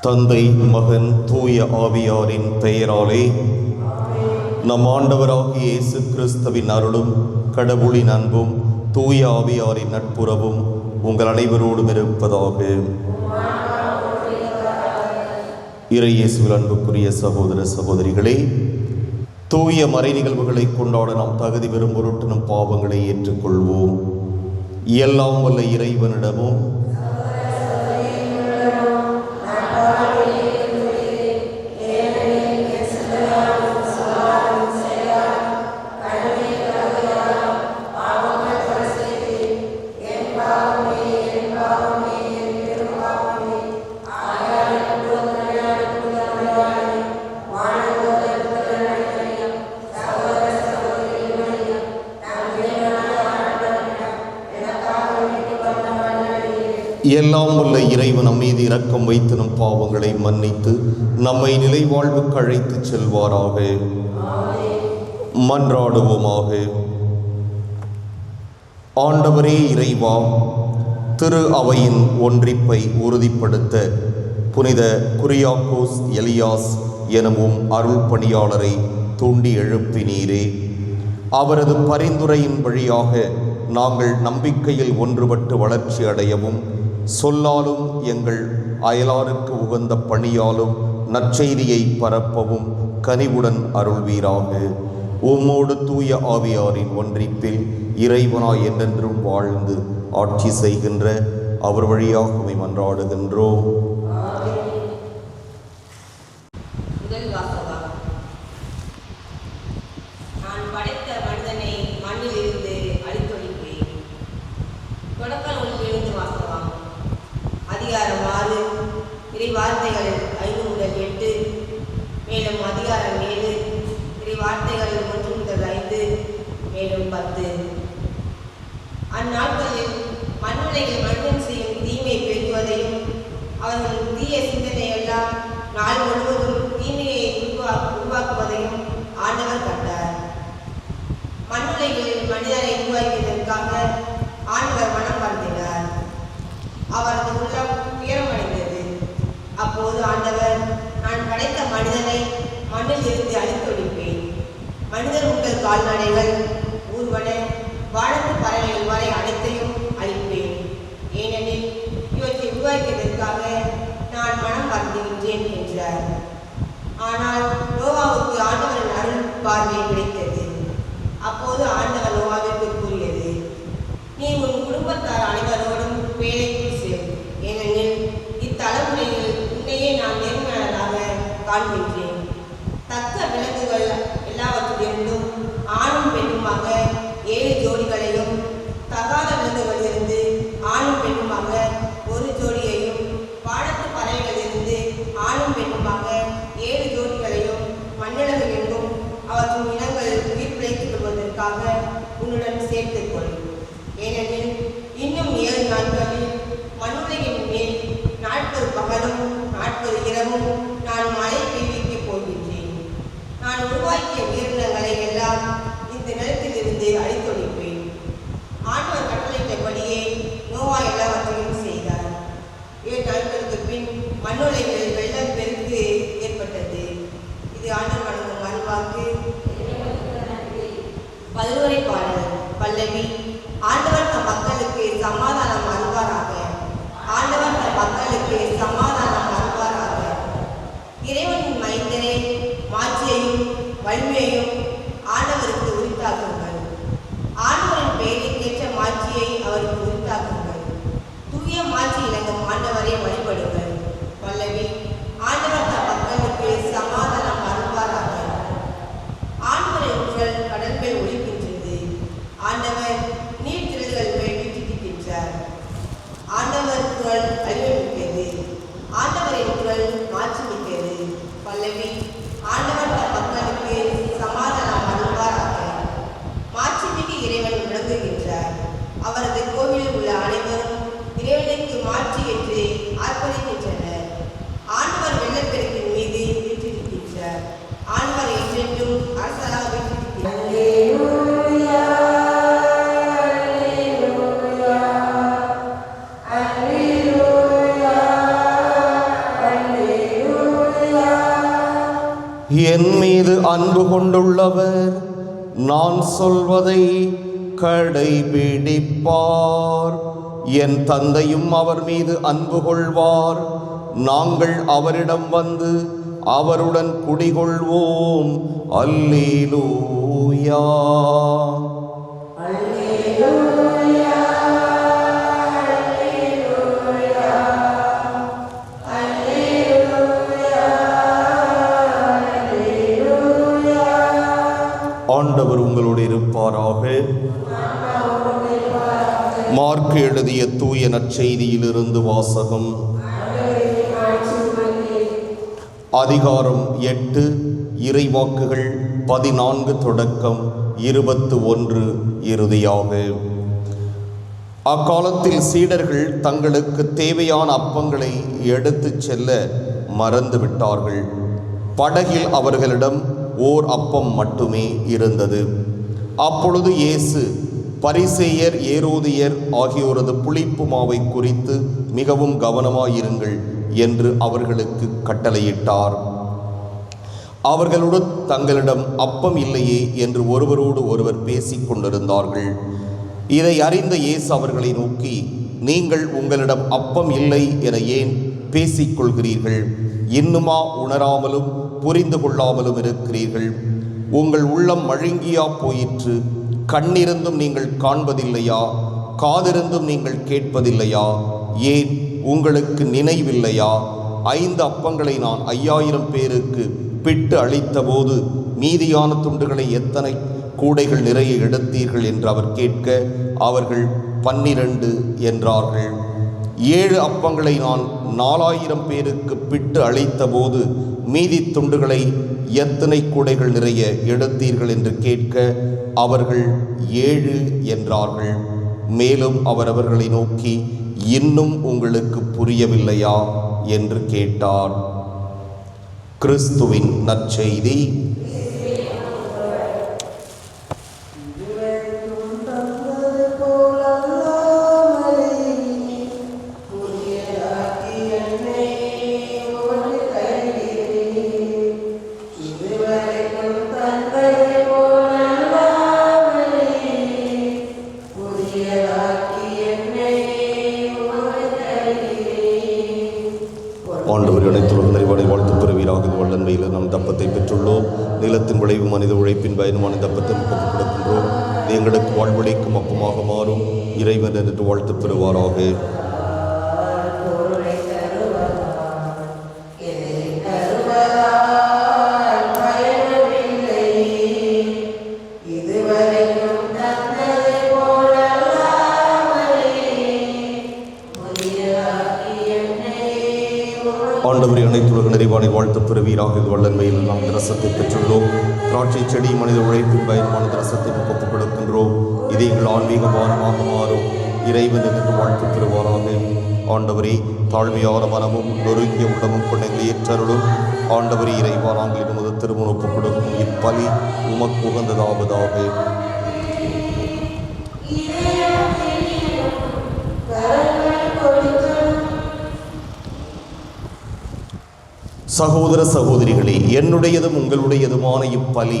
தந்தை மகன் தூய ஆவியாரின் பெயராலே நம் ஆண்டவராகிய இயேசு கிறிஸ்தவின் அருளும் கடவுளின் அன்பும் தூய ஆவியாரின் நட்புறவும் உங்கள் அனைவரோடும் இருப்பதாக. இறையேசுவில் அன்புக்குரிய சகோதர சகோதரிகளே தூய மறை நிகழ்வுகளை கொண்டாட நாம் தகுதி பெறும் பொருட்டு நம் பாவங்களை ஏற்றுக்கொள்வோம். எல்லாம் வல்ல இறைவனிடமும் எல்லாம் உள்ள இறைவன் மீது இரக்கம் வைத்து நம் பாவங்களை மன்னித்து நம்மை நிலை வாழ்வுக்கு அழைத்து செல்வாராக. மன்றாடுவோமாக. ஆண்டவரே இறைவா திரு அவையின் ஒன்றிப்பை உறுதிப்படுத்த புனித குரியாக்கோஸ் எலியாஸ் எனவும் அருள் பணியாளரை தூண்டி எழுப்பினீரே. அவரது பரிந்துரையின் வழியாக நாங்கள் நம்பிக்கையில் ஒன்றுபட்டு வளர்ச்சி அடையவும் சொல்லாலும் எங்கள் அயலாருக்கு உகந்த பணியாலும் நற்செய்தியை பரப்பவும் கனிவுடன் அருள்வீராக. உம்மோடு தூய ஆவியாரின் ஒன்றிப்பில் இறைவனாய் என்றென்றும் வாழ்ந்து ஆட்சி செய்கின்ற அவர் வழியாக மன்றாடுகின்றோம் முதல் வாசகம் நான் படைத்த மனிதனை மண்ணிலிருந்து அழித்தொழிப்பேன் தொடக்க நூலிலிருந்து வாசகம் அதிகாரம் ஆறு இறை வார்த்தைகள் ஐந்து முதல் எட்டு மேலும் அதிகாரம் ஏழு இறை வார்த்தைகள் ஒன்று முதல் ஐந்து மேலும் பத்து அந்நாட்களில் மண்ணுலகில் மனிதன் செய்யும் தீமை பெருகுவதையும் அவர்கள் தீய சிந்தனையெல்லாம் நாள் முழுவதும் தீமையை உருவா உருவாக்குவதையும் ஆண்டவர் கண்டார். மண்ணுலகில் மனிதனை உருவாக்கியதற்காக ஆண்டவர் மனம் வருந்தினார் அவரது உள்ளம் உயரமடைந்தது. அப்போது ஆண்டவர் நான் படைத்த மனிதனை மண்ணில் இருந்து அழித்தொழிப்பேன். மனிதர் உங்கள் கால்நடைகள் ஊர்வன வானத்து பறவைகள் அருள் பார்வை அன்பு கொண்டுள்ளவர் நான் சொல்வதை கடைபிடிப்பார். என் தந்தையும் அவர் மீது அன்பு கொள்வார். நாங்கள் அவரிடம் வந்து அவருடன் குடிகொள்வோம். அல்லேலூயா. எழுதிய தூய நற்செய்தியிலிருந்து வாசகம். அதிகாரம் எட்டு இறைவாக்குகள் பதினான்கு தொடக்கம் இருபத்து ஒன்று இறுதியாக. அக்காலத்தில் சீடர்கள் தங்களுக்கு தேவையான அப்பங்களை எடுத்துச் செல்ல மறந்து விட்டார்கள். படகில் அவர்களிடம் ஓர் அப்பம் மட்டுமே இருந்தது. அப்பொழுது இயேசு பரிசேயர் ஏரோதியர் ஆகியோரது புளிப்பு மாவை குறித்து மிகவும் கவனமாயிருங்கள் என்று அவர்களுக்கு கட்டளையிட்டார். அவர்களுடன் தங்களிடம் அப்பம் இல்லையே என்று ஒருவரோடு ஒருவர் பேசிக் கொண்டிருந்தார்கள். இதை அறிந்த இயேசு அவர்களை நோக்கி நீங்கள் உங்களிடம் அப்பம் இல்லை என ஏன் பேசிக்கொள்கிறீர்கள் இன்னுமா உணராமலும் புரிந்து கொள்ளாமலும் இருக்கிறீர்கள்? உங்கள் உள்ளம் மழுங்கியா போயிற்று கண்ணிருந்தும் நீங்கள் காண்பதில்லையா? காதிருந்தும் நீங்கள் கேட்பதில்லையா? ஏன் உங்களுக்கு நினைவில்லையா? ஐந்து அப்பங்களை நான் ஐயாயிரம் பேருக்கு பிட்டு அளித்தபோது மீதியான துண்டுகளை எத்தனை கூடைகள் நிறைய எடுத்தீர்கள் என்று அவர் கேட்க அவர்கள் பன்னிரண்டு என்றார்கள். ஏழு அப்பங்களை நான் நாலாயிரம் பேருக்கு பிட்டு அளித்தபோது மீதி துண்டுகளை எத்தனை கூடைகள் நிறைய எடுத்தீர்கள் என்று கேட்க அவர்கள் ஏழு என்றார்கள். மேலும் அவர் அவர்களை நோக்கி இன்னும் உங்களுக்கு புரியவில்லையா? என்று கேட்டார். கிறிஸ்துவின் நற்செய்தி. நீளத்தின் நிலத்தின் விளைவு மனித உழைப்பின் பயனுமான தப்பத்தை முகத்து கொடுக்கின்றோம். எங்களுக்கு வாழ்வழிக்கும் அப்பமாக மாறும் இறைவன் என்று வாழ்த்து பெறுவாராக. நிறைவாடை வாழ்த்து வல்லன்மையில் நாம் ரசத்தை பெற்றுள்ளோம். திராட்சை செடி மனித உழைப்பின் பயனுமான ரசத்தை முகத்து கொடுக்கின்றோம் இது எங்கள் ஆன்மீக பானமாக மாறும். இறைவன் என்று வாழ்த்து பெறுவாராக ஆண்டவரே தாழ்மையான மனமும் நொறுங்கிய உடமும் கொண்ட ஏற்றருளும். ஆண்டவரே இறைவா நாங்கள் இடுமது ஒப்புக் கொடுக்கும் இப்பலி உமக்கு உகந்ததாவதாக. சகோதர சகோதரிகளே என்னுடையதும் உங்களுடையதுமான இப்பலி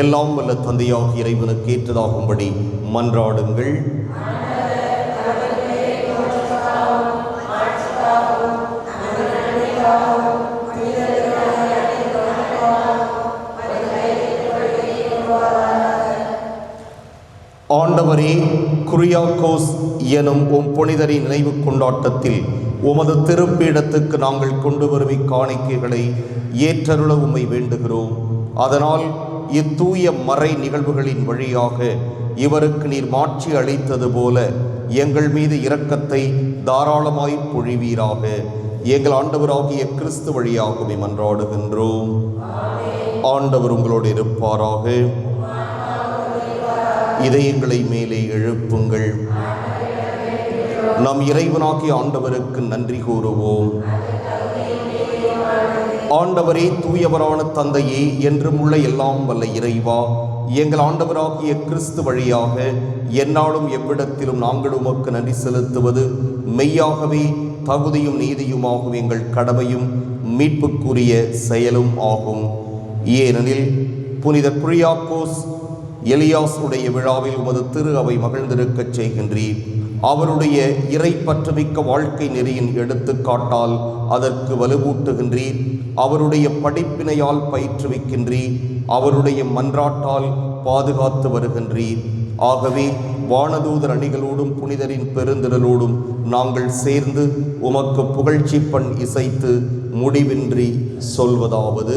எல்லாம் வல்ல தந்தையாக இறைவனுக்கு ஏற்றதாகும்படி மன்றாடுங்கள். ஆண்டவரே குரியாக்கோஸ் எனும் உம் புனிதரின் நினைவு கொண்டாட்டத்தில் உமது திருப்பீடத்துக்கு நாங்கள் கொண்டு வரும் இக்காணிக்கைகளை ஏற்றருள உம்மை வேண்டுகிறோம். அதனால் இத்தூய மறை நிகழ்வுகளின் வழியாக இவருக்கு நீர் மாட்சி அளித்தது போல எங்கள் மீது இரக்கத்தை தாராளமாய் பொழிவீராக. எங்கள் ஆண்டவராகிய கிறிஸ்து வழியாகவே மன்றாடுகின்றோம் ஆண்டவர் உங்களோடு இருப்பாராக. இதயங்களை மேலே எழுப்புங்கள். நம் இறைவனாகிய ஆண்டவருக்கு நன்றி கூறுவோம். ஆண்டவரே தூயவரான தந்தையே என்றும் உள்ள எல்லாம் வல்ல இறைவா. எங்கள் ஆண்டவராகிய கிறிஸ்து வழியாக என்னாலும் எவ்விடத்திலும் நாங்கள் உமக்கு நன்றி செலுத்துவது. மெய்யாகவே தகுதியும் நீதியுமாகும் எங்கள் கடமையும் மீட்புக்குரிய செயலும் ஆகும். ஏனெனில் புனித குரியாக்கோஸ் எலியாஸ் உடைய விழாவில் உமது திரு அவை மகிழ்ந்திருக்கச் செய்கின்றீர். அவருடைய இறை பற்றுமிக்க வாழ்க்கை நெறியின் எடுத்துக்காட்டால் அதற்கு வலுவூட்டுகின்றீர். அவருடைய படிப்பினையால் பயிற்றுவிக்கின்றீர். அவருடைய மன்றாட்டால் பாதுகாத்து வருகின்றீர். ஆகவே வானதூதர் அணிகளோடும் புனிதரின் பெருந்திரலோடும் நாங்கள் சேர்ந்து உமக்கு புகழ்ச்சி பண் இசைத்து முடிவின்றி சொல்வதாவது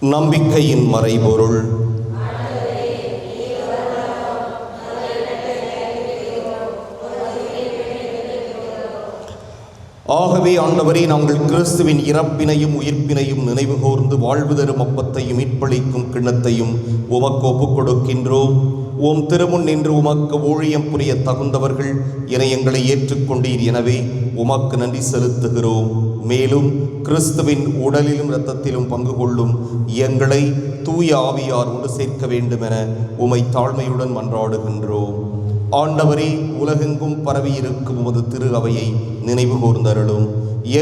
நம்பிக்கையின் மறைபொருள். ஆகவே ஆண்டவரே நாங்கள் கிறிஸ்துவின் இறப்பினையும் உயிர்ப்பினையும் நினைவு கூர்ந்து வாழ்வு தரும் அப்பத்தையும் மீட்பளிக்கும் கிண்ணத்தையும் உமக்கு ஒப்புக் கொடுக்கின்றோம் உம் திருமுன் நின்று உமக்கு ஊழியம் புரிய தகுந்தவர்கள் என எங்களை ஏற்றுக்கொண்டீர். எனவே உமக்கு நன்றி செலுத்துகிறோம். மேலும் கிறிஸ்துவின் உடலிலும் இரத்தத்திலும் பங்கு கொள்ளும் எங்களை தூய ஆவியாரோடு சேர்க்க வேண்டுமென உமை தாழ்மையுடன் மன்றாடுகின்றோம். ஆண்டவரே உலகெங்கும் பரவியிருக்கும் உமது திரு அவையை நினைவு கூர்ந்தருளும்.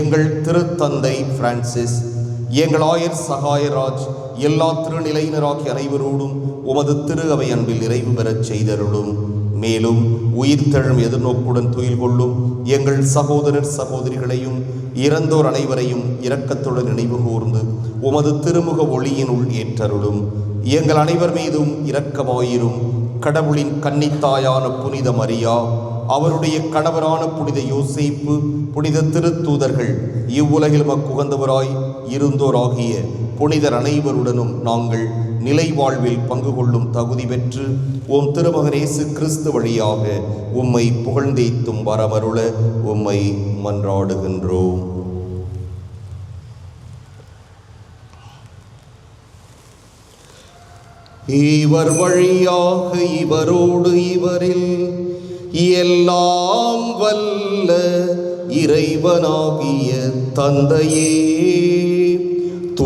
எங்கள் திருத்தந்தை பிரான்சிஸ் எங்கள் ஆயர் சகாயராஜ் எல்லா திருநிலையினராகிய அனைவரோடும் உமது திரு அவை அன்பில் நிறைவு பெறச் செய்தருளும். மேலும் உயிர்த்தெழும் எதிர்நோக்குடன் துயில் கொள்ளும் எங்கள் சகோதரர் சகோதரிகளையும் இறந்தோர் அனைவரையும் இரக்கத்துடன் நினைவு கூர்ந்து உமது திருமுக ஒளியினுள் ஏற்றருளும். எங்கள் அனைவர் மீதும் இரக்கமாயிரும். கடவுளின் கன்னித்தாயான புனித மரியா அவருடைய கணவரான புனித யோசிப்பு புனித திருத்தூதர்கள் இவ்வுலகில் மக்குகந்தவராய் இருந்தோராகிய புனிதர் அனைவருடனும் நாங்கள் நிலை வாழ்வில் பங்கு கொள்ளும் தகுதி பெற்று உம் திருமகனேசு கிறிஸ்து வழியாக உம்மை புகழ்ந்தேத்தும் வரமருள உம்மை மன்றாடுகின்றோம். இவர் வழியாக இவரோடு இவரில் எல்லாம் வல்ல இறைவனாகிய தந்தையே.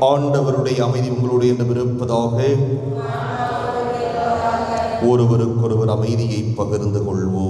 ஆண்டவருடைய அமைதி உங்களுடைய விருப்பதாக ஒருவருக்கொருவர் அமைதியை பகிர்ந்து கொள்வோம்.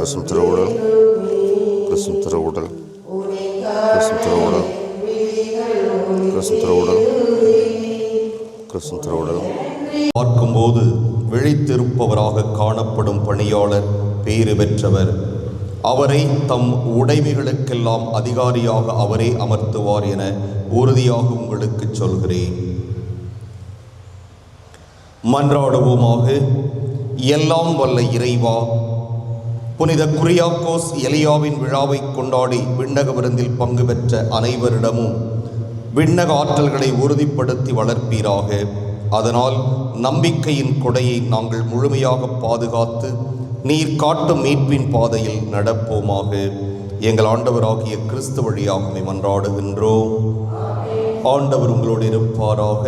கிறிஸ்துவின் திருவுடல் கிறிஸ்துவின் திருவுடல் கிறிஸ்துவின் திருவுடல் கிறிஸ்துவின் திருவுடல் பார்க்கும்போது விழித்திருப்பவராக காணப்படும் பணியாளர் பேறு பெற்றவர். அவரை தம் உடைமைகளுக்கெல்லாம் அதிகாரியாக அவரே அமர்த்துவார் என உறுதியாக உங்களுக்கு சொல்கிறேன். மன்றாடுவோமாக எல்லாம் வல்ல இறைவா புனித குரியாக்கோஸ் எலியாவின் விழாவை கொண்டாடி விண்ணக விருந்தில் பங்கு பெற்ற அனைவரிடமும் விண்ணக ஆற்றல்களை உறுதிப்படுத்தி வளர்ப்பீராக. அதனால் நம்பிக்கையின் கொடையை நாங்கள் முழுமையாக பாதுகாத்து நீர் காட்டும் மீட்பின் பாதையில் நடப்போமாக. எங்கள் ஆண்டவராகிய கிறிஸ்து வழியாக மன்றாடுகின்றோம். ஆண்டவர் உங்களோடு இருப்பாராக.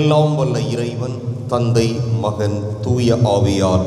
எல்லாம் வல்ல இறைவன் தந்தை மகன் தூய ஆவியார்.